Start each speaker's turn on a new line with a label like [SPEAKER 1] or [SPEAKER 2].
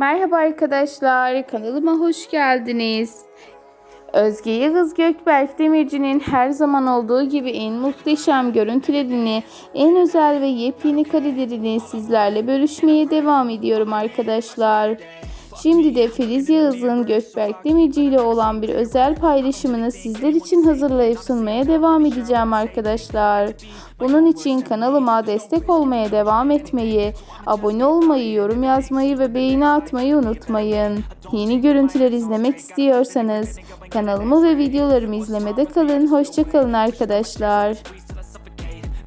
[SPEAKER 1] Merhaba arkadaşlar, kanalıma hoş geldiniz. Özge Yıldız Gökberk Demirci'nin her zaman olduğu gibi en muhteşem görüntülerini, en özel ve yepyeni karelerini sizlerle bölüşmeye devam ediyorum arkadaşlar. Şimdi de Filiz Yağız'ın Gökberk Demirci ile olan bir özel paylaşımını sizler için hazırlayıp sunmaya devam edeceğim arkadaşlar. Bunun için kanalıma destek olmaya devam etmeyi, abone olmayı, yorum yazmayı ve beğeni atmayı unutmayın. Yeni görüntüler izlemek istiyorsanız kanalımı ve videolarımı izlemede kalın. Hoşçakalın arkadaşlar.